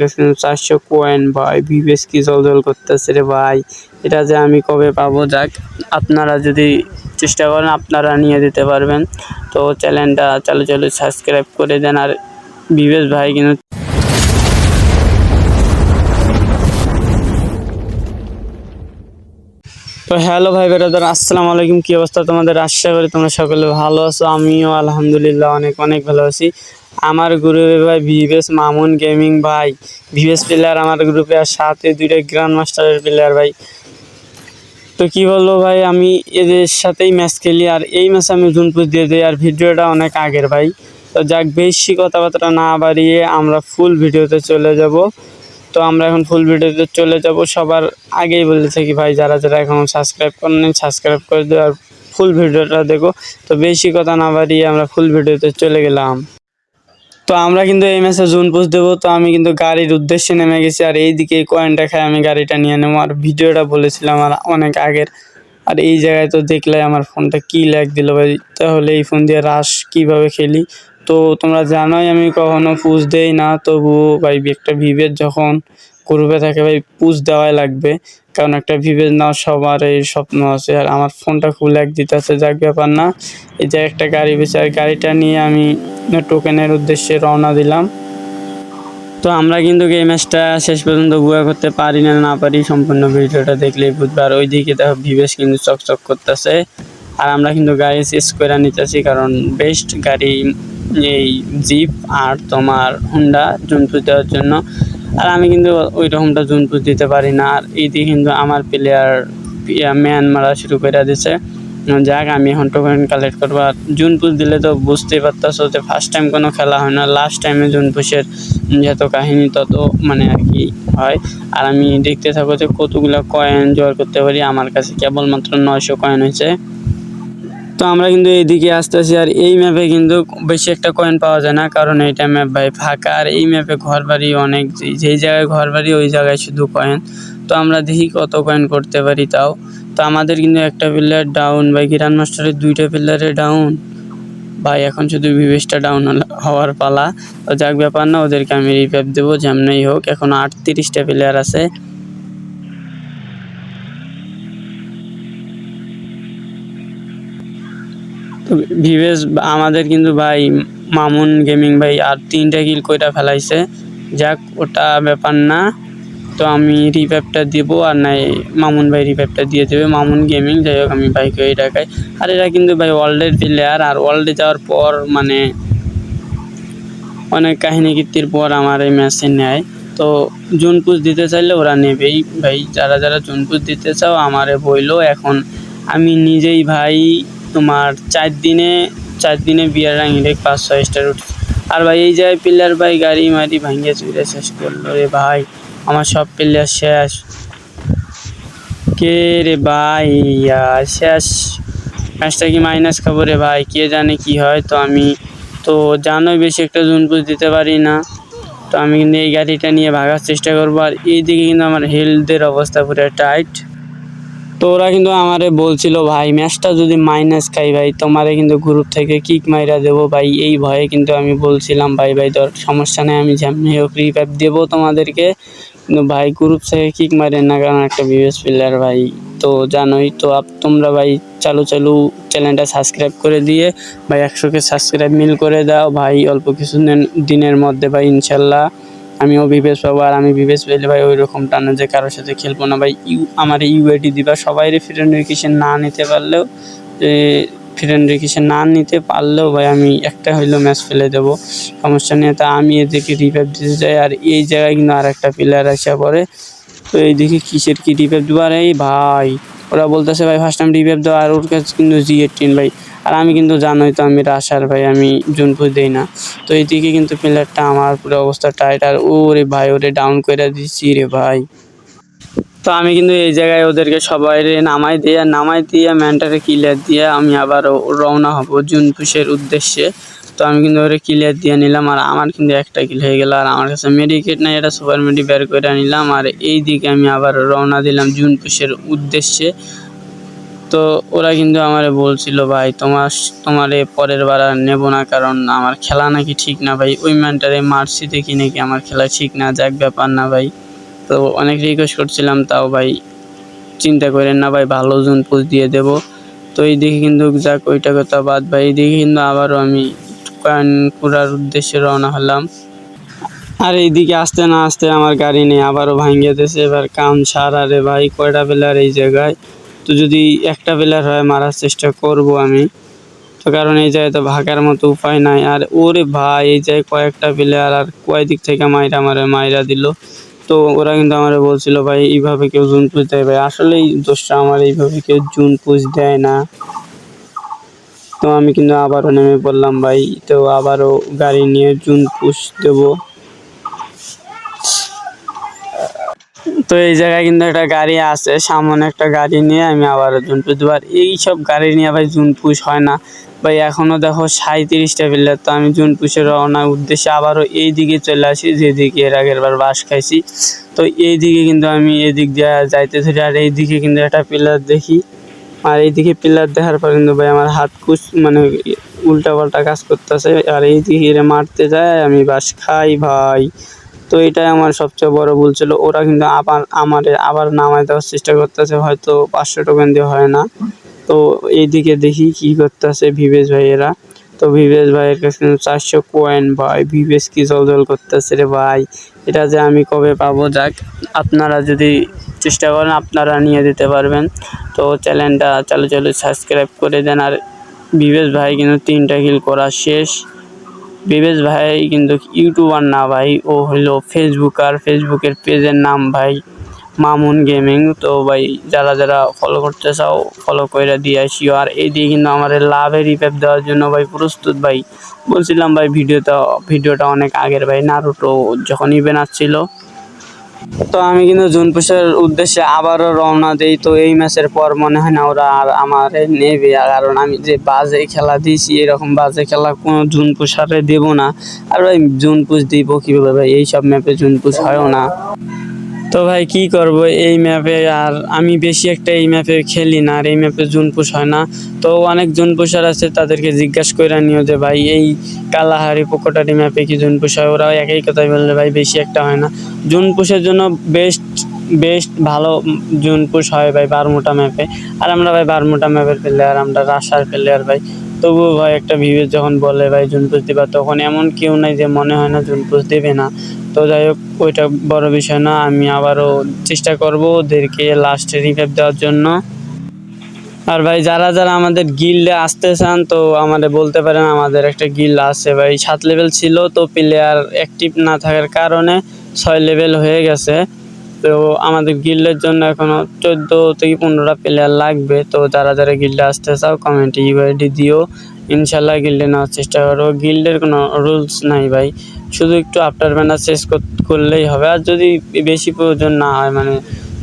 কাছে চারশো কয়েন ভাই। ভিভেস কি জল জলজল করতেছে রে ভাই? এটা যে আমি কবে পাবো? যাক, আপনারা যদি চেষ্টা করেন, আপনারা নিয়ে দিতে পারবেন। তো চ্যানেলটা চালু চালু সাবস্ক্রাইব করে দেন। আর বিবেশ ভাই কিন্তু তো হ্যালো ভাই বেরাদার, আসসালামু আলাইকুম। কী অবস্থা তোমাদের? আশা করি তোমরা সকলে ভালো আছো, আমিও আলহামদুলিল্লাহ অনেক অনেক ভালো আছি। আমার গ্রুপে ভাই ভিভেস মামুন গেমিং ভাই। ভিভেস প্লেয়ার আমার গ্রুপে আর সাথে দুইটা গ্র্যান্ড মাস্টারের প্লেয়ার ভাই। তো কি বলল ভাই, আমি এদের সাথেই ম্যাচ খেলি, আর এই ম্যাচে আমি জুনপুর দিয়ে দিই, আর ভিডিওটা অনেক আগের ভাই। তো যাক, বেশি কথাবার্তা না বাড়িয়ে আমরা ফুল ভিডিওতে চলে যাব। তো আমরা এখন ফুল ভিডিওতে চলে যাব। সবার আগেই বলে থাকি ভাই, যারা যারা এখন সাবস্ক্রাইব করেন সাবস্ক্রাইব করে দেবো আর ফুল ভিডিওটা দেখো। তো বেশি কথা না বাড়িয়ে আমরা ফুল ভিডিওতে চলে গেলাম। তো আমরা কিন্তু এই ম্যাচে জুন পোস্ট দেবো। তো আমি কিন্তু গাড়ির উদ্দেশ্যে নেমে গেছি আর এইদিকে এই কয়েনটা খাই আমি গাড়িটা নিয়ে নেব। আর ভিডিওটা বলেছিলাম আর অনেক আগের। আর এই জায়গায় তো দেখলে আমার ফোনটা কি ল্যাগ দিল ভাই? তাহলে এই ফোন দিয়ে রাশ কীভাবে খেলি? তো তোমরা জানোই আমি কখনো পুষ দেই না, তবুও ভাই একটা ভিভের যখন গ্রুপে থাকে ভাই পুষ দেওয়াই লাগবে। কারণ একটা ভিভেজ না, সবার এই স্বপ্ন আছে। আর আমার ফোনটা খুব ল্যাগ দিতেছে, যাক ব্যাপার না। এই যে একটা গাড়ি বেছে আর গাড়িটা নিয়ে আমি টোকেনের উদ্দেশ্যে রওনা দিলাম। তো আমরা কিন্তু এই ম্যাচটা শেষ পর্যন্ত বুয়া করতে পারি না না পারি সম্পূর্ণ ভিডিওটা দেখলেই বুঝবে আর ওইদিকে দেখো ভিভেস কিন্তু চকচক করতেছে। আর আমরা কিন্তু গাড়ি শেষ করে নিতেছি, কারণ বেস্ট গাড়ি এই জিপ আর তোমার হুন্ডা জুনপুর দেওয়ার জন্য। আর আমি কিন্তু ওই রকমটা জুনপুর দিতে পারি না। আর এইদিকে কিন্তু আমার প্লেয়ার মারা শুরু করে দিছে যাক, আমি এখন টোকেন কালেক্ট করব। আর জুন পুষ দিলে তো বুঝতেই পারতেছো যে ফার্স্ট টাইম কোনো খেলা হয় না। লাস্ট টাইমে জুন পুষের যত কাহিনী, তত মানে আর কি হয়। আর আমি দেখতে থাকব যে কতগুলো কয়েন জোগাড় করতে পারি। আমার কাছে কেবলমাত্র নয়শো কয়েন হয়েছে। তো আমরা কিন্তু এইদিকে আসতেছি আর এই ম্যাপে কিন্তু বেশি একটা কয়েন পাওয়া যায় না, কারণ এইটা ম্যাপ ভাই ফাঁকা। আর এই ম্যাপে ঘর বাড়ি অনেক, যেই জায়গায় ঘর বাড়ি ওই জায়গায় শুধু কয়েন তো আমরা দেখি কত কয়েন করতে পারি তাও। তো আমাদের কিন্তু একটা প্লেয়ার ডাউন ভাই গ্রান্ড মাস্টারের দুইটা প্লেয়ারে ডাউন ভাই এখন শুধু বিবেশটা ডাউন হওয়ার পালা। তো যাক ব্যাপার না, ওদেরকে আমি রিভাইভ দেবো, যেমনই হোক। এখন আটত্রিশটা প্লেয়ার আছে। ভিভেস আমাদের কিন্তু ভাই মামুন গেমিং ভাই আর তিনটা কিল কইরা ফেলাইছে। যাক, ওটা ব্যাপার না। তো আমি রিভাইভটা দেবো আর নাই, মামুন ভাই রিভাইভটা দিয়ে দেবে। মামুন গেমিং, যাই হোক, আমি ভাইকে এই টাকায় আর এরা কিন্তু ভাই ওয়ার্ল্ডের প্লেয়ার আর ওয়ার্ল্ডে যাওয়ার পর মানে অনেক কাহিনী কীর্তির পর আমার এই ম্যাচে নেয়। তো জুন পুষ দিতে চাইলে ওরা নেবেই। ভাই, যারা যারা জুন পুষ দিতে চাও, আমারে বইলো। এখন আমি নিজেই ভাই তোমার চার দিনে চার দিনে বিয়ার রাঙিলে পাঁচ, ছয় স্টার উঠে। আর ভাই, এই জায়গায় প্লেয়ার ভাই গাড়ি মারি ভাঙিয়ে চুরে শেষ করল রে ভাই, আমার সব প্লেয়ার শেষ। কে রে ভাই শেষ। ম্যাচটা কি মাইনাস খাব রে ভাই? কে জানে কি হয় তো আমি, তো জানোই বেশি একটা জুনপুজ দিতে পারি না। তো আমি কিন্তু এই গাড়িটা নিয়ে ভাগার চেষ্টা করব। আর এইদিকে কিন্তু আমার হেলথের অবস্থা পুরো টাইট তো ওরা কিন্তু আমারে বলছিল, ভাই, ম্যাচটা যদি মাইনাস খাই ভাই, তোমারে কিন্তু গ্রুপ থেকে কিক মাইরা দেবো ভাই। এই ভয়ে কিন্তু আমি বলছিলাম, ভাই ভাই তোর সমস্যা নেই, আমি যেমনি হোক দেবো তোমাদেরকে। কিন্তু ভাই গ্রুপ থেকে কিক মারেন না কারণ একটা বিএস প্লেয়ার ভাই। তো জানোই তো, আপ, তোমরা ভাই, চালু চালু চ্যানেলটা সাবস্ক্রাইব করে দিয়ে ভাই, একশোকে সাবস্ক্রাইব মিল করে দাও। ভাই, অল্প কিছু দিনের মধ্যে ভাই, ইনশাল্লাহ। আমিও বিবেশ পাবো আর আমি বিবেশ পেলে ভাই ওই রকম টানা যে কারোর সাথে খেলব না। ভাই, ইউ, আমার ইউআইডি দিবা। সবাই ফ্রেন্ড রেকিশন না নিতে পারলেও ফ্রেন্ড রেকিশন না নিতে পারলেও ভাই আমি একটা হইলেও ম্যাচ ফেলে দেবো। সমস্যা নেই। তা আমি এদিকে রিভাইভ দিতে যাই আর এই জায়গায় কিন্তু আর একটা প্লেয়ার আসা পরে তো এইদিকে কিসের কি রিভাইভ দেবো? আর এই ভাই, ওরা বলতেছে ভাই ফার্স্ট টাইম রিভাইভ দেওয়া আর ওর কাছে কিন্তু জি এইটিন ভাই। আর আমি কিন্তু জানোই তো আমি রাশার ভাই, আমি জুন জুনপুর দিই না। তো এইদিকে কিন্তু প্লেয়ারটা আমার পুরো অবস্থা টাইট আর ওরে ভাই, ওরে ডাউন করে দিচ্ছি রে ভাই। তো আমি কিন্তু এই জায়গায় ওদেরকে সবাই নামাই দিয়ে নামাই দিয়ে ম্যানটারে ক্লিয়ার দিয়ে আমি আবার রওনা হব জুনপুষের উদ্দেশ্যে। তো আমি কিন্তু ওরে ক্লিয়ার দিয়ে নিলাম আর আমার কিন্তু একটা কিল হয়ে গেল আর আমার কাছে মেডিকেট নাই, এটা সুপার মেডি বের করে নিলাম আর এই দিকে আমি আবার রওনা দিলাম জুনপুষের উদ্দেশ্যে। তো ওরা কিন্তু আমারে বলছিল, ভাই, তোমার তোমারে পরের বার আর নেব না, কারণ আমার খেলা নাকি ঠিক না, ভাই। ওই ম্যানটারে মারছি দেখি নাকি আমার খেলা ঠিক না, যাক ব্যাপার না, ভাই। তো অনেক রিকোয়েস্ট করছিলাম, তাও ভাই, চিন্তা করেন না, ভাই, ভালো জুন পোস্ট দিয়ে দেব। তো এই দিকে কিন্তু যাক, ওইটা কথা বাদ, ভাই। এই দিকে কিন্তু আবারও আমি করার উদ্দেশ্যে রওনা হলাম। আর এইদিকে আসতে না আসতে আমার গাড়ি নেই আবারও ভাঙিয়ে দিয়েছে। এবার কাম সারা রে ভাই, কয়টা বেলার এই জায়গায়? তো যদি একটা প্লেয়ার হয়, মারার চেষ্টা করব আমি। তো কারণ এই জায়গায় তো ভাগার মতো উপায় নাই। আর ওরে ভাই, এই জায়গায় কয়েকটা প্লেয়ার আর কয় দিক থেকে মাইরা মারে, মাইরা দিল। তো ওরা কিন্তু আমার বলছিল, ভাই, এইভাবে কেউ জুন পুষ দেয় ভাই। আসলেই দোষটা আমার, এইভাবে কেউ জুন পুষ দেয় না। তো আমি কিন্তু আবারও নেমে পড়লাম ভাই। তো আবারও গাড়ি নিয়ে জুন পুষ দেবো। তো এই জায়গায় কিন্তু একটা গাড়ি আছে, সামনে একটা গাড়ি নিয়ে আমি আবার জুনপুষ দেবো আর এইসব গাড়ি নিয়ে ভাই জুনপুষ হয় না। ভাই এখনও দেখো সাঁত্রিশটা প্লেয়ার তো আমি জুনপুষের রওনার উদ্দেশ্যে আবারও এই দিকে চলে আসি, যেদিকে এর আগের বার বাস খাইছি। তো এই দিকে কিন্তু আমি এদিক দিয়ে যাইতে থাকি আর এই দিকে কিন্তু একটা পিলার দেখি। আর এইদিকে পিলার দেখার পর কিন্তু ভাই আমার হাত কুচ মানে উল্টা পাল্টা কাজ করতেছে, আর এই দিকে মারতে যায়, আমি বাস খাই ভাই। তো এটাই আমার সবচেয়ে বড় ভুল ছিল। ওরা কিন্তু আবার আমার আবার নামায় দেওয়ার চেষ্টা করতেছে, হয়তো পাঁচশো টোকেন দিয়ে হয় না। তো এইদিকে দেখি কি করতেছে ভিভেশ ভাইয়েরা তো ভিভেশ ভাইয়ের কাছে চারশো কয়েন ভাই, ভিভেশ কি জল জল করতেছে রে ভাই। এটা যে আমি কবে পাবো, যাক, আপনারা যদি চেষ্টা করেন, আপনারা নিয়ে দিতে পারবেন। তো চ্যানেলটা চালু চালু সাবস্ক্রাইব করে দেন। আর বিবেশ ভাই কিন্তু তিনটা কিল করা শেষ। বিবেশ ভাই, কিন্তু ইউটিউবার না ভাই, ও হলো ফেসবুকার। ফেসবুকের পেজের নাম ভাই মামুন গেমিং। তো ভাই, যারা যারা ফলো করতে চাও ফলো করে দিয়ে আসিও। আর এই দিয়ে কিন্তু আমার লাভের রিপ্যাপ দেওয়ার জন্য ভাই প্রস্তুত ভাই। বলছিলাম ভাই, ভিডিওটা ভিডিওটা অনেক আগের ভাই নারুটো যখন ইভেন্ট আসছিল তো আমি কিন্তু জুন জুনপুষের উদ্দেশ্যে আবারও রওনা দিই। তো এই ম্যাচের পর মনে হয় না ওরা আর আমার নেবে। কারণ আমি যে বাজে খেলা দিয়েছি, এরকম বাজে খেলা কোনো জুন পুষারে দেবো না। আর ওই জুন জুনপুষ দিব কীভাবে ভাই? এইসব ম্যাপে জুন জুনপুষ হয়ও না। তো ভাই কি করব? এই ম্যাপে আর আমি বেশি একটা এই ম্যাপে খেলি না আর এই ম্যাপে জুন জুনপুষ হয় না। তো অনেক জুন জুনপুষার আছে তাদেরকে জিজ্ঞাসা করে নিও যে ভাই, এই কালাহারি পোকোটারি ম্যাপে কি জুন জুনপুষ হয়? ওরাও একই কথাই বললে, ভাই, বেশি একটা হয় না। জুন জুনপুষের জন্য বেস্ট বেস্ট ভালো জুন জুনপুষ হয় ভাই বারমোটা ম্যাপে আর আমরা ভাই বারমোটা ম্যাপের প্লেয়ার আমরা রাশার প্লেয়ার ভাই। তবুও ভাই একটা ভিভেজ যখন বলে ভাই জুনপুষ দিবা, তখন এমন কেউ নাই যে মনে হয় না জুনপুষ দেবে না। তো যাই হোক, ওইটা বড় বিষয় না, আমি আবারও চেষ্টা করব ওদেরকে লাস্টে রিভাইভ দেওয়ার জন্য। আর ভাই, যারা যারা আমাদের গিল্ডে আসতে চান, তো আমাদের বলতে পারেন আমাদের একটা গিল্ড আছে ভাই। সাত লেভেল ছিল, তো প্লেয়ার অ্যাক্টিভ না থাকার কারণে ছয় লেভেল হয়ে গেছে। তো আমাদের গিল্ডের জন্য এখনও চোদ্দ থেকে পনেরোটা প্লেয়ার লাগবে। তো যারা যারা গিল্ডে আসতে চাও কমেন্টে ইউআইডি দিও। ইনশাল্লাহ গিল্ডে নেওয়ার চেষ্টা করো। গিল্ডের কোনো রুলস নাই ভাই। শুধু একটু আফটার ব্যানার শেষ করলেই হবে। আর যদি বেশি প্রয়োজন না হয় মানে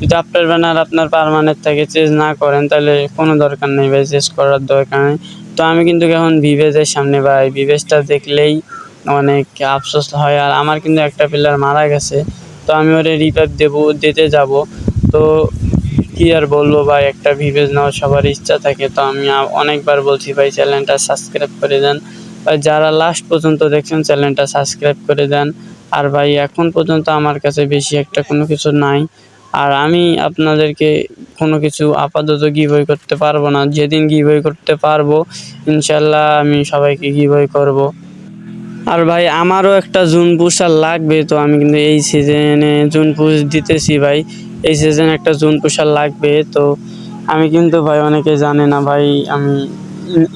যদি আফটার ব্যানার আপনার পারমানেন্ট থেকে চেঞ্জ না করেন, তাহলে কোনো দরকার নেই ভাই চেঞ্জ করার দরকার নেই। তো আমি কিন্তু এখন ভিভেজের সামনে ভাই। ভিভেজটা দেখলেই অনেক আফসোস হয়। আর আমার কিন্তু একটা প্লেয়ার মারা গেছে। তো আমি ওরে রিপেয়ার দেবো, দিতে যাব। তো কি আর বলব ভাই, একটা ভিভেজ নেওয়ার সবার ইচ্ছা থাকে। তো আমি অনেকবার বলছি ভাই চ্যানেলটা সাবস্ক্রাইব করে দেন। ভাই, যারা লাস্ট পর্যন্ত দেখছেন চ্যানেলটা সাবস্ক্রাইব করে দেন। আর ভাই, এখন পর্যন্ত আমার কাছে বেশি একটা কোনো কিছু নাই। আর আমি আপনাদেরকে কোনো কিছু আপাতত গিভওয়ে করতে পারব না। যেদিন গিভওয়ে করতে পারব, ইনশাল্লাহ আমি সবাইকে গিভওয়ে করব। আর ভাই, আমারও একটা জুন পুষার লাগবে, তো আমি কিন্তু এই সিজনে জুন পুষ দিতেছি ভাই। এই সিজনে একটা জুন পুষার লাগবে, তো আমি কিন্তু ভাই, অনেকে জানে না ভাই, আমি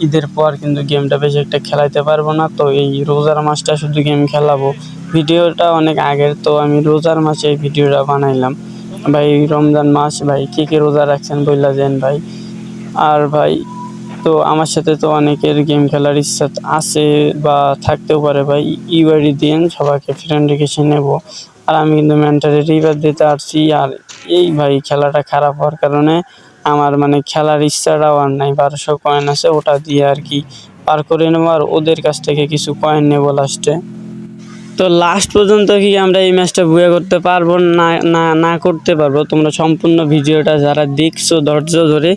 ঈদের পর কিন্তু গেমটা বেশি একটা খেলাইতে পারব না, তো এই রোজার মাসটা শুধু গেম খেলাবো। ভিডিওটা অনেক আগের, তো আমি রোজার মাসে এই ভিডিওটা বানাইলাম। ভাই, রমজান মাস, ভাই, কে কে রোজা রাখছেন বললা যেন ভাই। আর ভাই তো আমার সাথে তো অনেকের গেম খেলার ইচ্ছা আছে বা থাকতেও পারে ভাই। ইউআইডি দিন সবাইকে ফ্রেন্ড রেখে নেব। আর আমি কিন্তু মেন্টালি রিভার দিতে পারছি আর এই ভাই খেলাটা খারাপ হওয়ার কারণে আমার মানে খেলার ইচ্ছাটাও আর নাই। বারোশো কয়েন আছে, ওটা দিয়ে আর কি পার করে নেব। আর ওদের কাছ থেকে কিছু কয়েন নেব লাস্টে তো লাস্ট পর্যন্ত কি আমরা এই ম্যাচটা বুয়ে করতে পারব? না না না করতে পারব। তোমরা সম্পূর্ণ ভিডিওটা যারা দেখছ, ধৈর্য ধরে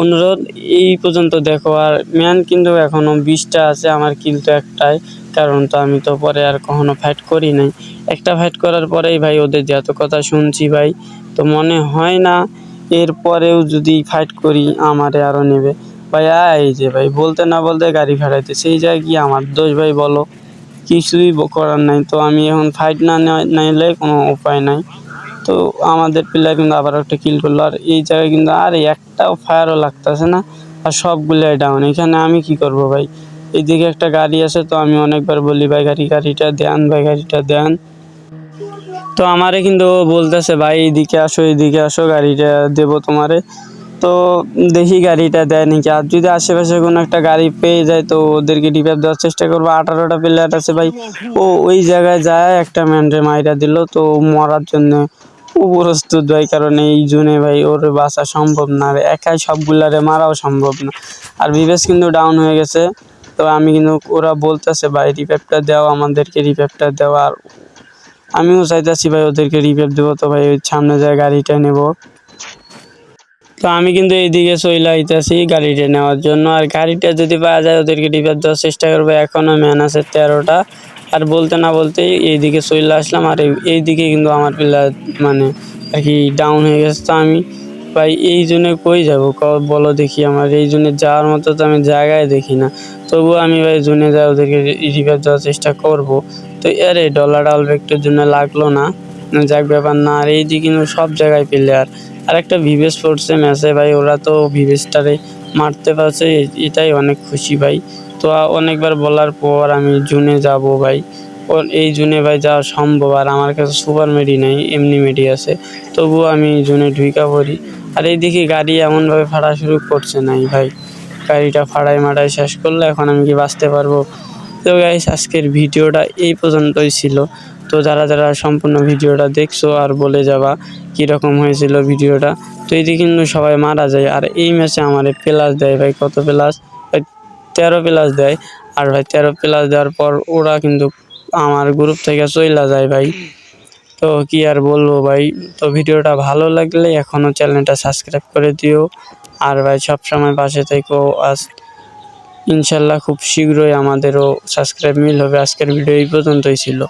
অনুরোধ, এই পর্যন্ত দেখো। আর ম্যান কিন্তু এখনও বিশটা আছে, আমার কিন্তু একটাই। কারণ তো আমি তো পরে আর কখনো ফাইট করি নাই। একটা ফাইট করার পরেই ভাই ওদের যে এত কথা শুনছি ভাই, তো মনে হয় না এরপরেও যদি ফাইট করি, আমারে আরও নেবে। ভাই, এই যে ভাই, বলতে না বলতে গাড়ি ফেরাইতে সেই জায়গায় কি আমার দোষ ভাই বলো? কিছুই করার নাই। তো আমি এখন ফাইট না নিলে কোনো উপায় নাই। তো আমাদের প্লেয়ার কিন্তু আবার একটা কিল করল। আর এই জায়গায় কিন্তু আর একটাও ফায়ারও লাগতেছে না। আর সবগুলাই ডাউন এখানে আমি কি করব ভাই? এইদিকে একটা গাড়ি আছে তো আমি অনেকবার বলি, ভাই, গাড়ি, গাড়িটা দেন, ভাই, গাড়িটা দেন। তো আমারে কিন্তু বলতেছে, ভাই, এদিকে আসো এদিকে আসো, গাড়িটা দেবো তোমারে। তো দেখি গাড়িটা দেয় নাকি। আর যদি আশেপাশে কোনো একটা গাড়ি পেয়ে যায়, তো ওদেরকে রিভাইভ দেওয়ার চেষ্টা করব। আঠারোটা প্লেয়ার আছে ভাই। ও ওই জায়গায় যায়, একটা ম্যানরে মাইরা দিল, তো মরার জন্য প্রস্তুত ভাই। কারণ এই জুনে ভাই ওর বাঁচা সম্ভব না। আর একাই সবগুলারে মারাও সম্ভব না। আর বিবেশ কিন্তু ডাউন হয়ে গেছে। তো আমি কিন্তু, ওরা বলতেছে ভাই রিভাইভটা দাও, আমাদেরকে রিভাইভটা দেওয়া আর আমিও চাইতেছি ভাই, ওদেরকে রিভাইভ দেবো। তো ভাই, ওই সামনে যায় গাড়িটা নেব। তো আমি কিন্তু এইদিকে চলে আইতেছি গাড়িটা নেওয়ার জন্য। আর গাড়িটা যদি পাওয়া যায় ওদেরকে রিভাইভ দেওয়ার চেষ্টা করব। এখনও ম্যান আছে তেরোটা। আর বলতে না বলতেই এইদিকে চলে আসলাম। আর এই- এইদিকে কিন্তু আমার প্লেয়ার মানে কি ডাউন হয়ে গেছে। তো আমি ভাই, এই জন্য কই যাব? বলো দেখি আমার। এই জন্য যাওয়ার মতো তো আমি জায়গায় দেখি না। তবুও আমি ভাই, জুনে যাই ওদেরকে রিভাইভ দেওয়ার চেষ্টা করব। তো আরে ডলার অল্প একটুর জন্য লাগল না। যাক ব্যাপার না। আর এইদিকে কিন্তু সব জায়গায় প্লেয়ার আর একটা ভিভেস পড়ছে ম্যাচে ভাই, ওরা তো ভিভেসটারে মারতে পারছে এটাই অনেক খুশি ভাই। তো অনেকবার বলার পর আমি জুনে যাব ভাই। এই জুনে ভাই যাওয়া সম্ভব, আর আমার কাছে সুপার মেডি নেই, এমনি মেডি আছে। তবুও আমি জুনে ঢুইকা পড়ি। আর এই দেখি গাড়ি এমনভাবে ফাড়া শুরু করছে নাই ভাই। গাড়িটা ফাড়াই মারাই শেষ করলে, এখন আমি কি বাঁচতে পারব? তো গাইস আজকের ভিডিওটা এই পর্যন্তই ছিল। তো যারা যারা সম্পূর্ণ ভিডিওটা দেখছ আর বলে যাবা কীরকম হয়েছিল ভিডিওটা। তো এইদিকে কিন্তু সবাই মারা যায়। আর এই ম্যাচে আমার প্লাস দেয় ভাই। কত প্লাস তেরো প্লাস দেয়। আর ভাই, তেরো প্লাস দেওয়ার পর ওরা কিন্তু আমার গ্রুপ থেকে চইলা যায় ভাই। তো কি আর বলব ভাই? তো ভিডিওটা ভালো লাগলে এখনও চ্যানেলটা সাবস্ক্রাইব করে দিও। আর ভাই, সবসময় পাশে থেকেও আজ ইনশাল্লাহ খুব শীঘ্রই আমাদেরও সাবস্ক্রাইব মিল হবে। আজকের ভিডিও এই পর্যন্তই ছিল।